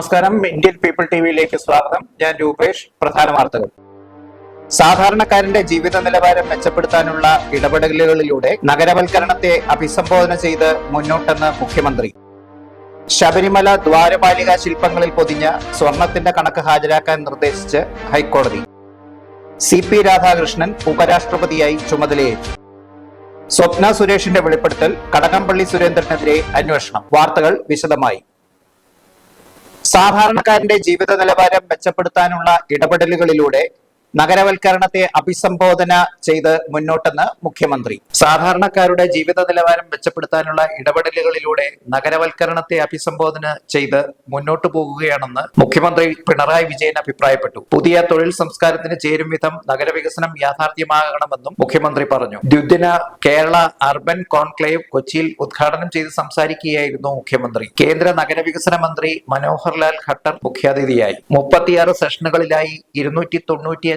നമസ്കാരം. Indian people ടിവിയിലേക്ക് സ്വാഗതം. ഞാൻ രൂപേഷ് പ്രധാന വാർത്തകൾ. സാധാരണക്കാരന്റെ ജീവിത നിലവാരം മെച്ചപ്പെടുത്താനുള്ള ഇടപെടലുകളിലൂടെ നഗരവൽക്കരണത്തെ അഭിസംബോധന ചെയ്ത് മുന്നോട്ടെന്ന് മുഖ്യമന്ത്രി. ശബരിമല ദ്വാരപാലിക ശില്പങ്ങളിൽ പൊതിഞ്ഞ സ്വർണത്തിന്റെ കണക്ക് ഹാജരാക്കാൻ നിർദ്ദേശിച്ച് ഹൈക്കോടതി. സി പി രാധാകൃഷ്ണൻ ഉപരാഷ്ട്രപതിയായി ചുമതലയേറ്റു. സ്വപ്ന സുരേഷിന്റെ വെളിപ്പെടുത്തൽ കടകംപള്ളി സുരേന്ദ്രനെതിരെ അന്വേഷണം. വാർത്തകൾ വിശദമായി. സാധാരണക്കാരന്റെ ജീവിത നിലവാരം മെച്ചപ്പെടുത്താനുള്ള ഇടപെടലുകളിലൂടെ നഗരവൽക്കരണത്തെ അഭിസംബോധന ചെയ്ത് മുന്നോട്ടെന്ന് മുഖ്യമന്ത്രി. സാധാരണക്കാരുടെ ജീവിത നിലവാരം മെച്ചപ്പെടുത്താനുള്ള ഇടപെടലുകളിലൂടെ നഗരവൽക്കരണത്തെ അഭിസംബോധന ചെയ്ത് മുന്നോട്ടു പോകുകയാണെന്ന് മുഖ്യമന്ത്രി പിണറായി വിജയൻ അഭിപ്രായപ്പെട്ടു. പുതിയ തൊഴിൽ സംസ്കാരത്തിന് ചേരും വിധം നഗരവികസനം യാഥാർത്ഥ്യമാകണമെന്നും മുഖ്യമന്ത്രി പറഞ്ഞു. ദ്വിദിന കേരള അർബൻ കോൺക്ലേവ് കൊച്ചിയിൽ ഉദ്ഘാടനം ചെയ്ത് സംസാരിക്കുകയായിരുന്നു മുഖ്യമന്ത്രി. കേന്ദ്ര നഗരവികസന മന്ത്രി മനോഹർലാൽ ഖട്ടർ മുഖ്യാതിഥിയായി. മുപ്പത്തിയാറ് സെഷനുകളിലായി ഇരുന്നൂറ്റി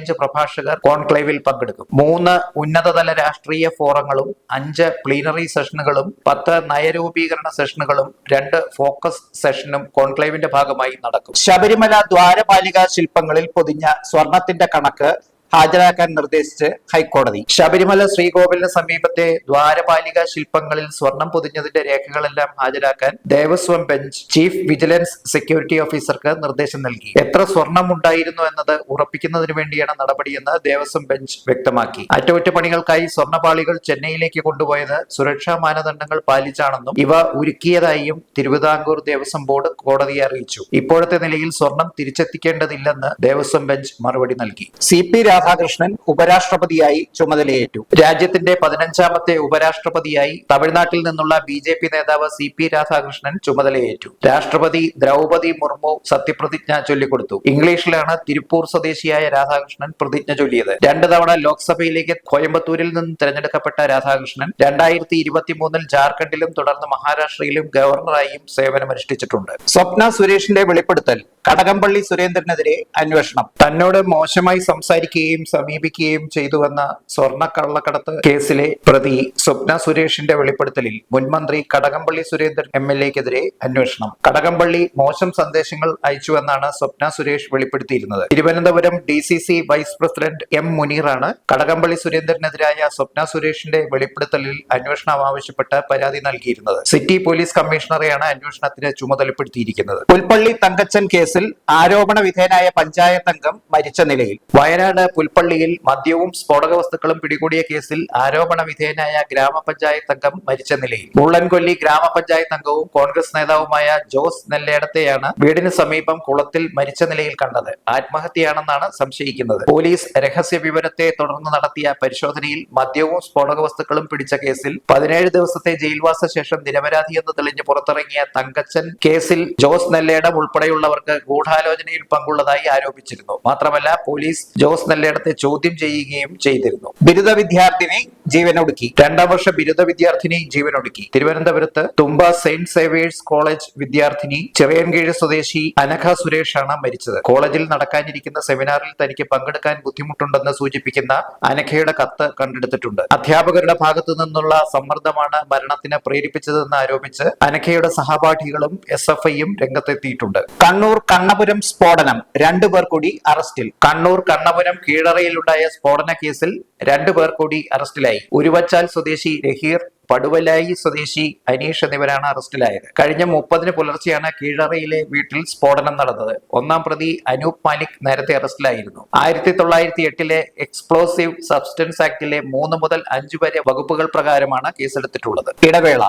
തൊണ്ണൂറ്റിയഞ്ച് പ്രഭാഷകർ കോൺക്ലേവിൽ പങ്കെടുക്കും. മൂന്ന് ഉന്നതതല രാഷ്ട്രീയ ഫോറങ്ങളും അഞ്ച് പ്ലീനറി സെഷനുകളും പത്ത് നയരൂപീകരണ സെഷനുകളും രണ്ട് ഫോക്കസ് സെഷനും കോൺക്ലേവിന്റെ ഭാഗമായി നടക്കും. ശബരിമല ദ്വാരപാലിക ശില്പങ്ങളിൽ പൊതിഞ്ഞ സ്വർണത്തിന്റെ കണക്ക് ഹാജരാക്കാൻ നിർദ്ദേശിച്ച് ഹൈക്കോടതി. ശബരിമല ശ്രീകോവിലിന് സമീപത്തെ ദ്വാരപാലിക ശില്പങ്ങളിൽ സ്വർണം പൊതിഞ്ഞതിന്റെ രേഖകളെല്ലാം ഹാജരാക്കാൻ Devaswom bench chief vigilance security ഓഫീസർക്ക് നിർദ്ദേശം നൽകി. എത്ര സ്വർണം ഉണ്ടായിരുന്നു എന്നത് ഉറപ്പിക്കുന്നതിന് വേണ്ടിയാണ് നടപടിയെന്ന് ദേവസ്വം ബെഞ്ച് വ്യക്തമാക്കി. അറ്റകുറ്റപ്പണികൾക്കായി സ്വർണപാളികൾ ചെന്നൈയിലേക്ക് കൊണ്ടുപോയത് സുരക്ഷാ മാനദണ്ഡങ്ങൾ പാലിച്ചാണെന്നും ഇവ ഉരുക്കിയതായും തിരുവിതാംകൂർ ദേവസ്വം ബോർഡ് കോടതിയെ അറിയിച്ചു. ഇപ്പോഴത്തെ നിലയിൽ സ്വർണം തിരിച്ചെത്തിക്കേണ്ടതില്ലെന്ന് ദേവസ്വം ബെഞ്ച് മറുപടി നൽകി. സി പി രാധാകൃഷ്ണൻ ഉപരാഷ്ട്രപതിയായി ചുമതലയേറ്റു. രാജ്യത്തിന്റെ പതിനഞ്ചാമത്തെ ഉപരാഷ്ട്രപതിയായി തമിഴ്നാട്ടിൽ നിന്നുള്ള ബി ജെ പി നേതാവ് സി പി രാധാകൃഷ്ണൻ ചുമതലയേറ്റു. രാഷ്ട്രപതി ദ്രൗപതി മുർമു സത്യപ്രതിജ്ഞ ചൊല്ലിക്കൊടുത്തു. ഇംഗ്ലീഷിലാണ് തിരുപ്പൂർ സ്വദേശിയായ രാധാകൃഷ്ണൻ പ്രതിജ്ഞ ചൊല്ലിയത്. രണ്ട് തവണ ലോക്സഭയിലേക്ക് കോയമ്പത്തൂരിൽ നിന്ന് തെരഞ്ഞെടുക്കപ്പെട്ട രാധാകൃഷ്ണൻ രണ്ടായിരത്തി ഇരുപത്തിമൂന്നിൽ ജാർഖണ്ഡിലും തുടർന്ന് മഹാരാഷ്ട്രയിലും ഗവർണറായും സേവനമനുഷ്ഠിച്ചിട്ടുണ്ട്. സ്വപ്ന സുരേഷിന്റെ വെളിപ്പെടുത്തൽ കടകംപള്ളി സുരേന്ദ്രനെതിരെ അന്വേഷണം. തന്നോട് മോശമായി സംസാരിക്കുകയും സമീപിക്കുകയും ചെയ്തുവെന്ന സ്വർണ കള്ളക്കടത്ത് കേസിലെ പ്രതി സ്വപ്ന സുരേഷിന്റെ വെളിപ്പെടുത്തലിൽ മുൻമന്ത്രി കടകംപള്ളി സുരേന്ദ്രൻ എം എൽ എക്കെതിരെ അന്വേഷണം. കടകംപള്ളി മോശം സന്ദേശങ്ങൾ അയച്ചുവെന്നാണ് Swapna Suresh വെളിപ്പെടുത്തിയിരുന്നത്. Thiruvananthapuram D C C vice president M മുനീറാണ് Kadakampally സുരേന്ദ്രനെതിരായ സ്വപ്ന സുരേഷിന്റെ വെളിപ്പെടുത്തലിൽ അന്വേഷണം ആവശ്യപ്പെട്ട് പരാതി നൽകിയിരുന്നത്. സിറ്റി പോലീസ് കമ്മീഷണറെയാണ് അന്വേഷണത്തിന് ചുമതലപ്പെടുത്തിയിരിക്കുന്നത്. പുൽപ്പള്ളി തങ്കച്ചൻ കേസിൽ ആരോപണ വിധേയനായ പഞ്ചായത്ത് അംഗം മരിച്ച നിലയിൽ. വയനാട് പുൽപ്പള്ളിയിൽ മദ്യവും സ്ഫോടക വസ്തുക്കളും പിടികൂടിയ കേസിൽ ആരോപണ വിധേയനായ ഗ്രാമപഞ്ചായത്ത് അംഗം മരിച്ച നിലയിൽ. മുള്ളൻകൊല്ലി ഗ്രാമപഞ്ചായത്ത് അംഗവും കോൺഗ്രസ് നേതാവുമായ ജോസ് നെല്ലേടത്തെയാണ് വീടിന് സമീപം കുളത്തിൽ മരിച്ച നിലയിൽ കണ്ടത്. ആത്മഹത്യയാണെന്നാണ് സംശയിക്കുന്നത്. പോലീസ് രഹസ്യ വിവരത്തെ തുടർന്ന് നടത്തിയ പരിശോധനയിൽ മദ്യവും സ്ഫോടക വസ്തുക്കളും പിടിച്ച കേസിൽ പതിനേഴ് ദിവസത്തെ ജയിൽവാസ ശേഷം നിരപരാധിയെന്ന് തെളിഞ്ഞ് പുറത്തിറങ്ങിയ തങ്കച്ചൻ കേസിൽ ജോസ് നെല്ലേടം ഉൾപ്പെടെയുള്ളവർക്ക് ഗൂഢാലോചനയിൽ പങ്കുള്ളതായി ആരോപിച്ചിരുന്നു. മാത്രമല്ല പോലീസ് ജോസ് നെല്ലേടത്തെ ചോദ്യം ചെയ്യുകയും ചെയ്തിരുന്നു. ബിരുദ വിദ്യാർത്ഥിനി ജീവനൊടുക്കി. രണ്ടാം വർഷ ബിരുദ വിദ്യാർത്ഥിനി ജീവനൊടുക്കി. തിരുവനന്തപുരത്ത് തുമ്പ സെയിന്റ് സേവേഴ്സ് കോളേജ് വിദ്യാർത്ഥിനി ചിറയൻകീഴ് സ്വദേശി അനഘ സുരേഷാണ് മരിച്ചത്. കോളേജിൽ നടക്കാനിരിക്കുന്ന സെമിനാറിൽ തനിക്ക് പങ്കെടുക്കാൻ ബുദ്ധിമുട്ടുണ്ടെന്ന് സൂചിപ്പിക്കുന്ന അനഘയുടെ കത്ത് കണ്ടെടുത്തിട്ടുണ്ട്. അധ്യാപകരുടെ ഭാഗത്തു നിന്നുള്ള സമ്മർദ്ദമാണ് മരണത്തിന് പ്രേരിപ്പിച്ചതെന്ന് ആരോപിച്ച് അനഘയുടെ സഹപാഠികളും എസ് എഫ് ഐയും രംഗത്തെത്തിയിട്ടുണ്ട്. കണ്ണൂർ കണ്ണപുരം സ്ഫോടനം രണ്ടു പേർ കൂടി അറസ്റ്റിൽ. കണ്ണൂർ കണ്ണപുരം കീഴറയിലുണ്ടായ സ്ഫോടന കേസിൽ രണ്ടു പേർ കൂടി അറസ്റ്റിലായി. ഉരുവച്ചാൽ സ്വദേശി രഹീർ പടുവലായി സ്വദേശി അനീഷ് എന്നിവരാണ് അറസ്റ്റിലായത്. കഴിഞ്ഞ മുപ്പതിന് പുലർച്ചെയാണ് കീഴറയിലെ വീട്ടിൽ സ്ഫോടനം നടന്നത്. ഒന്നാം പ്രതി അനൂപ് മാലിക് നേരത്തെ അറസ്റ്റിലായിരുന്നു. ആയിരത്തി തൊള്ളായിരത്തി എട്ടിലെ എക്സ്പ്ലോസീവ് സബ്സ്റ്റൻസ് ആക്ടിലെ മൂന്ന് മുതൽ അഞ്ചു വരെ വകുപ്പുകൾ പ്രകാരമാണ് കേസെടുത്തിട്ടുള്ളത്. ഇടവേള.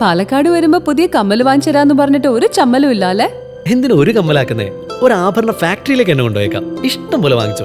പാലക്കാട് വരുമ്പോ പുതിയ കമ്മൽ വാങ്ങിച്ചരാന്ന് പറഞ്ഞിട്ട് ഒരു ചമ്മലും ഇല്ല അല്ലേ എന്തിനു ഒരു കമ്മലാക്കുന്നേ? ഒരു ആഭരണ ഫാക്ടറിയിലേക്ക് എന്നെ കൊണ്ടുപോയേക്കാം. ഇഷ്ടം പോലെ വാങ്ങിച്ചു.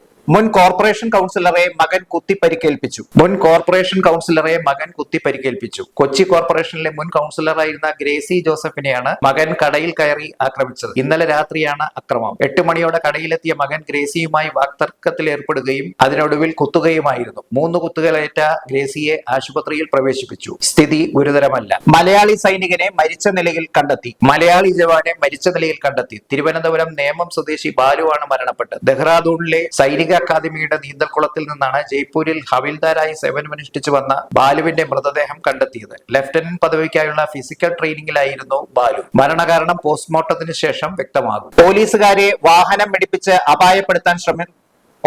മുൻ കോർപ്പറേഷൻ കൗൺസിലറെ മകൻ കുത്തി പരിക്കേൽപ്പിച്ചു മുൻ കോർപ്പറേഷൻ കൗൺസിലറെ മകൻ കുത്തി പരിക്കേൽപ്പിച്ചു കൊച്ചി കോർപ്പറേഷനിലെ മുൻ കൗൺസിലറായിരുന്ന ഗ്രേസി ജോസഫിനെയാണ് മകൻ കടയിൽ കയറി ആക്രമിച്ചത്. ഇന്നലെ രാത്രിയാണ് അക്രമം. എട്ട് മണിയോടെ കടയിലെത്തിയ മകൻ ഗ്രേസിയുമായി വാക്തർക്കത്തിൽ ഏർപ്പെടുകയും അതിനൊടുവിൽ കുത്തുകയുമായിരുന്നു. മൂന്ന് കുത്തുകളേറ്റ ഗ്രേസിയെ ആശുപത്രിയിൽ പ്രവേശിപ്പിച്ചു. സ്ഥിതി ഗുരുതരമല്ല. മലയാളി സൈനികനെ മരിച്ച നിലയിൽ കണ്ടെത്തി. മലയാളി ജവാനെ മരിച്ച നിലയിൽ കണ്ടെത്തി. തിരുവനന്തപുരം നേമം സ്വദേശി ബാലുവാണ് മരണപ്പെട്ടത്. ദെഹ്റാദൂണിലെ സൈനിക അക്കാദമിയുടെ നീന്തൽക്കുളത്തിൽ നിന്നാണ് ജയ്പൂരിൽ ഹവിൽദാരായി സേവനമനുഷ്ഠിച്ചു വന്ന ബാലുവിന്റെ മൃതദേഹം കണ്ടെത്തിയത്. ലഫ്റ്റനന്റ് പദവിക്കായുള്ള ഫിസിക്കൽ ട്രെയിനിങ്ങിലായിരുന്നു ബാലു. മരണകാരണം പോസ്റ്റ്മോർട്ടത്തിന് ശേഷം വ്യക്തമാകും. പോലീസുകാരെ വാഹനം പിടിപ്പിച്ച് അപായപ്പെടുത്താൻ ശ്രമം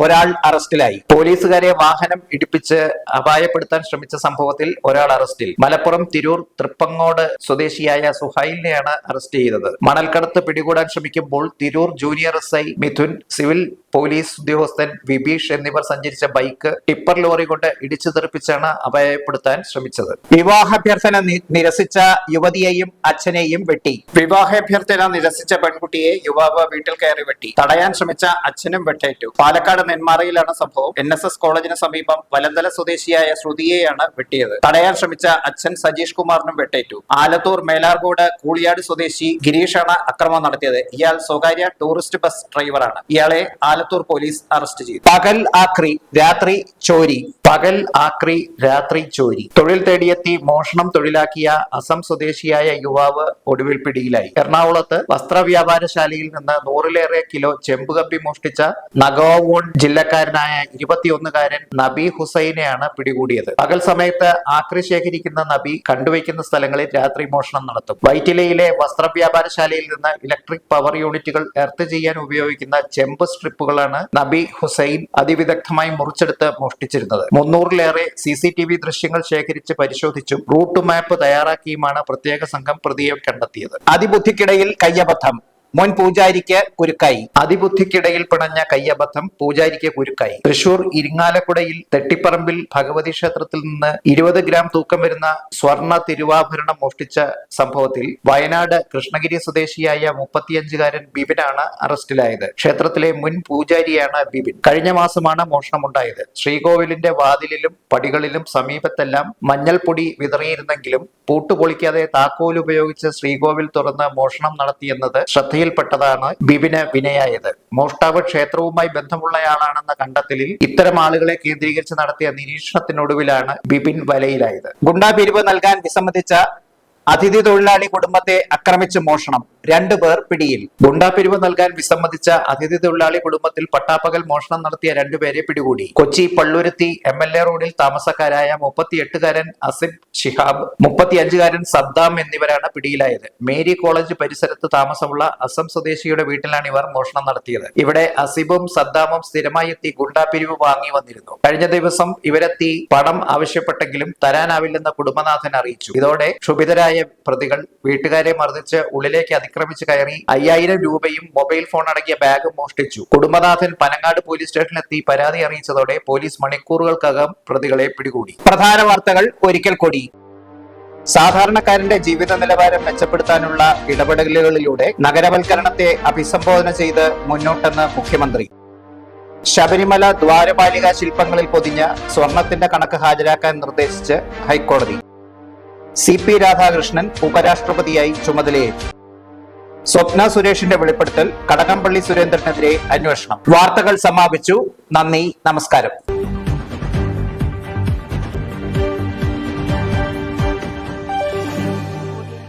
ഒരാൾ അറസ്റ്റിലായി. പോലീസുകാരെ വാഹനം ഇടിപ്പിച്ച് അപായപ്പെടുത്താൻ ശ്രമിച്ച സംഭവത്തിൽ ഒരാൾ അറസ്റ്റിൽ. മലപ്പുറം തിരൂർ തൃപ്പങ്ങോട് സ്വദേശിയായ സുഹൈലിനെയാണ് അറസ്റ്റ് ചെയ്തത്. മണൽക്കടത്ത് പിടികൂടാൻ ശ്രമിക്കുമ്പോൾ Tirur junior S I Mithun civil police ഉദ്യോഗസ്ഥൻ വിബീഷ് എന്നിവർ സഞ്ചരിച്ച ബൈക്ക് ടിപ്പർ ലോറി കൊണ്ട് ഇടിച്ചു തെറിപ്പിച്ചാണ് അപായപ്പെടുത്താൻ ശ്രമിച്ചത്. വിവാഹാഭ്യർത്ഥന നിരസിച്ച യുവതിയെയും അച്ഛനെയും വെട്ടി. വിവാഹാഭ്യർത്ഥന നിരസിച്ച പെൺകുട്ടിയെ യുവാവ് വീട്ടിൽ കയറി വെട്ടി. തടയാൻ ശ്രമിച്ച അച്ഛനും വെട്ടേറ്റു. പാലക്കാട് നെന്മാറയിലാണ് സംഭവം. എൻ കോളേജിന് സമീപം വലന്തല സ്വദേശിയായ ശ്രുതിയെയാണ് വെട്ടിയത്. തടയാൻ ശ്രമിച്ച അച്ഛൻ സജീഷ് കുമാറിനും വെട്ടേറ്റു. ആലത്തൂർ മേലാർകോട് കൂളിയാട് സ്വദേശി ഗിരീഷാണ് അക്രമം നടത്തിയത്. ഇയാൾ സ്വകാര്യ ടൂറിസ്റ്റ് ബസ് ഡ്രൈവറാണ്. ഇയാളെ ആലത്തൂർ പോലീസ് അറസ്റ്റ് ചെയ്തു. പകൽ ആക്രി രാത്രി ചോരി പകൽ ആക്രി രാത്രി ചോരി. തൊഴിൽ തേടിയെത്തി മോഷണം തൊഴിലാക്കിയ അസം സ്വദേശിയായ യുവാവ് ഒടുവിൽ പിടിയിലായി. എറണാകുളത്ത് വസ്ത്രവ്യാപാരശാലയിൽ നിന്ന് നൂറിലേറെ കിലോ ചെമ്പുകമ്പി മോഷ്ടിച്ച നഗോവോൺ ജില്ലക്കാരനായ ഇരുപത്തിയൊന്നുകാരൻ നബി ഹുസൈനെയാണ് പിടികൂടിയത്. പകൽ സമയത്ത് ആക്രി ശേഖരിക്കുന്ന നബി കണ്ടുവയ്ക്കുന്ന സ്ഥലങ്ങളിൽ രാത്രി മോഷണം നടത്തും. വൈറ്റിലയിലെ വസ്ത്രവ്യാപാരശാലയിൽ നിന്ന് ഇലക്ട്രിക് പവർ യൂണിറ്റുകൾ എർത്ത് ചെയ്യാൻ ഉപയോഗിക്കുന്ന ചെമ്പ് സ്ട്രിപ്പുകളാണ് നബി ഹുസൈൻ അതിവിദഗ്ധമായി മുറിച്ചെടുത്ത് മോഷ്ടിച്ചിരുന്നത്. മുന്നൂറിലേറെ സി സി ടി വി ദൃശ്യങ്ങൾ ശേഖരിച്ച് പരിശോധിച്ചും റൂട്ട് മാപ്പ് തയ്യാറാക്കിയുമാണ് പ്രത്യേക സംഘം പ്രതിയെ കണ്ടെത്തിയത്. അതിബുദ്ധിക്കിടയിൽ കയ്യബദ്ധം. മുൻ പൂജാരിക്ക് കുരുക്കായി. അതിബുദ്ധിക്കിടയിൽ പിണഞ്ഞ കയ്യബദ്ധം പൂജാരിക്ക് കുരുക്കായി. തൃശൂർ ഇരിങ്ങാലക്കുടയിൽ തെട്ടിപ്പറമ്പിൽ ഭഗവതി ക്ഷേത്രത്തിൽ നിന്ന് ഇരുപത് ഗ്രാം തൂക്കം വരുന്ന സ്വർണ തിരുവാഭരണം മോഷ്ടിച്ച സംഭവത്തിൽ വയനാട് കൃഷ്ണഗിരി സ്വദേശിയായ മുപ്പത്തിയഞ്ചുകാരൻ ബിബിനാണ് അറസ്റ്റിലായത്. ക്ഷേത്രത്തിലെ മുൻ പൂജാരിയാണ് ബിബിൻ കഴിഞ്ഞ മാസമാണ് മോഷണമുണ്ടായത്. ശ്രീകോവിലിന്റെ വാതിലിലും പടികളിലും സമീപത്തെല്ലാം മഞ്ഞൾപ്പൊടി വിതറിയിരുന്നെങ്കിലും പൂട്ടുപൊളിക്കാതെ താക്കോൽ ഉപയോഗിച്ച് ശ്രീകോവിൽ തുറന്ന് മോഷണം നടത്തിയെന്നത് ശ്രദ്ധയിൽപ്പെട്ടതാണ് ബിബിന് വിനയായത്. മോഷ്ടാവ് ക്ഷേത്രവുമായി ബന്ധമുള്ളയാളാണെന്ന കണ്ടെത്തലിൽ ഇത്തരം ആളുകളെ കേന്ദ്രീകരിച്ച് നടത്തിയ നിരീക്ഷണത്തിനൊടുവിലാണ് ബിബിൻ വലയിലായത്. ഗുണ്ടാ പിരിവ് നൽകാൻ വിസമ്മതിച്ച അതിഥി തൊഴിലാളി കുടുംബത്തെ ആക്രമിച്ച് മോഷണം. രണ്ടു പേർ പിടിയിൽ. ഗുണ്ടാപിരിവ് നൽകാൻ വിസമ്മതിച്ച അതിഥി തൊഴിലാളി കുടുംബത്തിൽ പട്ടാപ്പകൽ മോഷണം നടത്തിയ രണ്ടുപേരെ പിടികൂടി. Kochi Palluruthy M L A റോഡിൽ താമസക്കാരായ മുപ്പത്തിയെട്ടുകാരൻ അസിബ് ഷിഹാബ് മുപ്പത്തിയഞ്ചുകാരൻ സദ്ദാം എന്നിവരാണ് പിടിയിലായത്. മേരി കോളേജ് പരിസരത്ത് താമസമുള്ള അസം സ്വദേശിയുടെ വീട്ടിലാണ് ഇവർ മോഷണം നടത്തിയത്. ഇവിടെ അസിബും സദ്ദാമും സ്ഥിരമായി എത്തി ഗുണ്ടാപിരിവ് വാങ്ങി വന്നിരുന്നു. കഴിഞ്ഞ ദിവസം ഇവരെത്തി പണം ആവശ്യപ്പെട്ടെങ്കിലും തരാനാവില്ലെന്ന് കുടുംബനാഥൻ അറിയിച്ചു. ഇതോടെ ക്ഷുഭിതരായ പ്രതികൾ വീട്ടുകാരെ മർദ്ദിച്ച് ഉള്ളിലേക്ക് അതിക്രമിച്ച് കയറി അയ്യായിരം രൂപയും മൊബൈൽ ഫോൺ അടങ്ങിയ ബാഗും മോഷ്ടിച്ചു. കുടുംബനാഥൻ പനങ്ങാട് പോലീസ് സ്റ്റേഷനിലെത്തി പരാതി അറിയിച്ചതോടെ പോലീസ് മണിക്കൂറുകൾക്കകം പ്രതികളെ പിടികൂടി. പ്രധാന വാർത്തകൾ ഒരിക്കൽ കൂടി. സാധാരണക്കാരന്റെ ജീവിത നിലവാരം മെച്ചപ്പെടുത്താനുള്ള ഇടപെടലുകളിലൂടെ നഗരവൽക്കരണത്തെ അഭിസംബോധന ചെയ്ത് മുന്നോട്ടെന്ന് മുഖ്യമന്ത്രി. ശബരിമല ദ്വാരപാലിക ശില്പങ്ങളിൽ പൊതിഞ്ഞ സ്വർണത്തിന്റെ കണക്ക് ഹാജരാക്കാൻ നിർദ്ദേശിച്ച് ഹൈക്കോടതി. സി പി രാധാകൃഷ്ണൻ ഉപരാഷ്ട്രപതിയായി ചുമതലയേറ്റു. സ്വപ്ന സുരേഷിന്റെ വെളിപ്പെടുത്തൽ കടകംപള്ളി സുരേന്ദ്രനെതിരെ അന്വേഷണം. വാർത്തകൾ സമാപിച്ചു. നന്ദി നമസ്കാരം.